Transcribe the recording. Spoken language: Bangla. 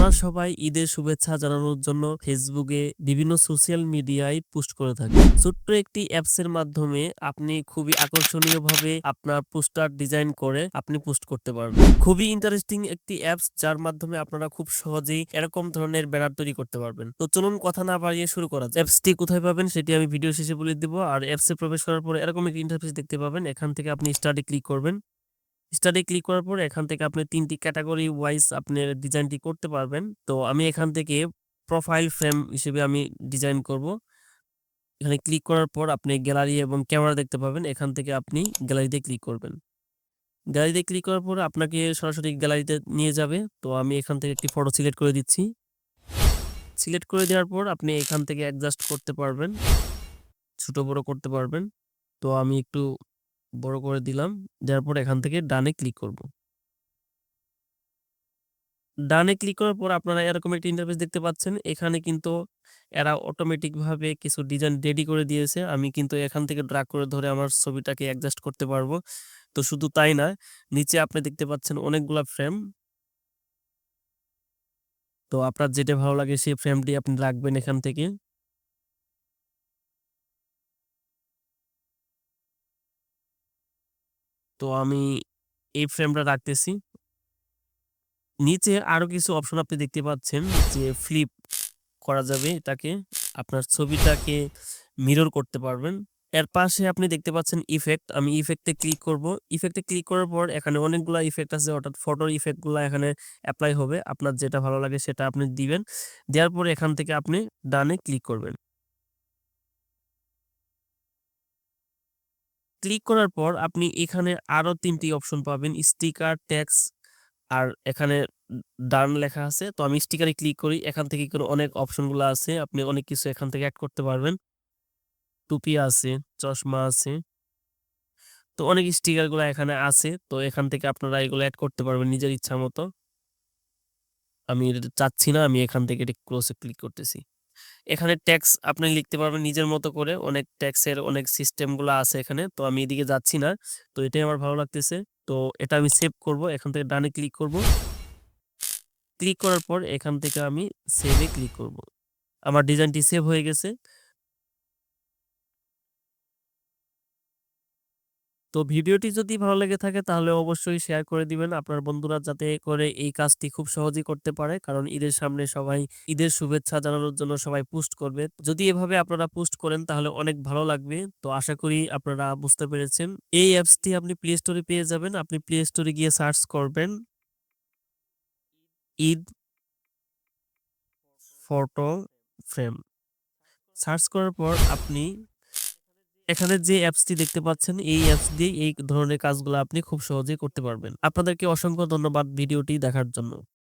আমরা সবাই ঈদের শুভেচ্ছা জানানোর জন্য ফেসবুকে বিভিন্ন সোশ্যাল মিডিয়ায় পোস্ট করে থাকি। ছোট্ট একটি অ্যাপস এর মাধ্যমে আপনি খুবই আকর্ষণীয়ভাবে আপনার পোস্টার ডিজাইন করে আপনি পোস্ট করতে পারবেন। খুবই ইন্টারেস্টিং একটি অ্যাপস যার মাধ্যমে আপনারা খুব সহজেই এরকম ধরনের ব্যানার তৈরি করতে পারবেন। তো চলুন কথা না বাড়িয়ে শুরু করা যাক। অ্যাপসটি কোথায় পাবেন সেটি আমি ভিডিও শেষে বলে দিব। আর অ্যাপসে প্রবেশ করার পরে এরকম একটি ইন্টারফেস দেখতে পাবেন। এখান থেকে আপনি স্টাডি ক্লিক করবেন। স্টাডি ক্লিক করার পর এখান থেকে আপনি তিনটি ক্যাটাগরি ওয়াইজ আপনি ডিজাইনটি করতে পারবেন। তো আমি এখান থেকে প্রোফাইল ফ্রেম হিসেবে আমি ডিজাইন করব। এখানে ক্লিক করার পর আপনি গ্যালারি এবং ক্যামেরা দেখতে পাবেন। এখান থেকে আপনি গ্যালারিতে ক্লিক করবেন। গ্যালারিতে ক্লিক করার পর আপনাকে সরাসরি গ্যালারিতে নিয়ে যাবে। তো আমি এখান থেকে একটি ফটো সিলেক্ট করে দিচ্ছি। সিলেক্ট করে দেওয়ার পর আপনি এখান থেকে অ্যাডজাস্ট করতে পারবেন। ছোটো বড়ো করতে পারবেন। তো আমি একটু বড় করে দিলাম। দেওয়ার পর এখান থেকে ডানে ক্লিক করব। ডানে ক্লিক করার পর আপনারা এরকম একটা ইন্টারফেস দেখতে পাচ্ছেন। এখানে কিন্তু এরা অটোমেটিক ভাবে কিছু ডিজাইন রেডি করে দিয়েছে। আমি কিন্তু এখান থেকে ড্রাগ করে ধরে আমার ছবিটাকে অ্যাডজাস্ট করতে পারব। তো শুধু তাই না, নিচে আপনি দেখতে পাচ্ছেন অনেকগুলা ফ্রেম তো আপনার যেটা ভালো লাগে সেই ফ্রেমটি আপনি রাখবেন এখান থেকে। তো আমি এই ফ্রেমটা রাখতেছি। নিচে আরও কিছু অপশন আপনি দেখতে পাচ্ছেন যে ফ্লিপ করা যাবে এটাকে। আপনার ছবিটাকে মিরর করতে পারবেন। এর পাশে আপনি দেখতে পাচ্ছেন ইফেক্ট আমি ইফেক্টে ক্লিক করব। ইফেক্টে ক্লিক করার পর এখানে অনেকগুলো ইফেক্ট আছে, অর্থাৎ ফটোর ইফেক্টগুলো এখানে অ্যাপ্লাই হবে। আপনার যেটা ভালো লাগে সেটা আপনি দিবেন। দেওয়ার পর এখান থেকে আপনি ডানে ক্লিক করবেন। ক্লিক করার পর আপনি এখানে আরও তিনটি অপশন পাবেন স্টিকার ট্যাক্স আর এখানে ডান লেখা আছে। তো আমি স্টিকারে ক্লিক করি, এখান থেকে কোনো অনেক অপশনগুলো আছে। আপনি অনেক কিছু এখান থেকে অ্যাড করতে পারবেন। টুপি আছে, চশমা আছে। তো অনেক স্টিকারগুলো এখানে আছে। তো এখান থেকে আপনারা এগুলো অ্যাড করতে পারবেন নিজের ইচ্ছা মতো। আমি এটা চাচ্ছি না, আমি এখান থেকে এটা ক্লোজে ক্লিক করতেছি। এখানে ট্যাক্স আপনি লিখতে পারবেন নিজের মতো করে। অনেক ট্যাক্সের অনেক সিস্টেমগুলো আছে এখানে, তো আমি এদিকে যাচ্ছি না। তো এটাই আমার ভালো লাগতেছে। তো এটা আমি সেভ করব, এখান থেকে ডানে ক্লিক করব। ক্লিক করার পর এখান থেকে আমি সেভে ক্লিক করব। আমার ডিজাইনটি সেভ হয়ে গেছে। তো ভিডিওটি যদি ভালো লেগে থাকে তাহলে অবশ্যই শেয়ার করে দিবেন। আপনার বন্ধুরা যাতে করে এই কাজটি খুব সহজেই করতে পারে। কারণ ঈদের সামনে সবাই ঈদের শুভেচ্ছা জানানোর জন্য সবাই পোস্ট করবে। যদি এভাবে আপনারা পোস্ট করেন তাহলে অনেক ভালো লাগবে। তো আশা করি আপনারা বুঝতে পেরেছেন। এই অ্যাপসটি আপনি প্লে স্টোরে পেয়ে যাবেন। আপনি প্লে স্টোরে গিয়ে সার্চ করবেন ঈদ ফটো ফ্রেম সার্চ করার পর আপনি এখানে যে অ্যাপসটি দেখতে পাচ্ছেন, এই অ্যাপস দিয়ে এই ধরনের কাজগুলো আপনি খুব সহজেই করতে পারবেন। আপনাদেরকে অসংখ্য ধন্যবাদ ভিডিওটি দেখার জন্য।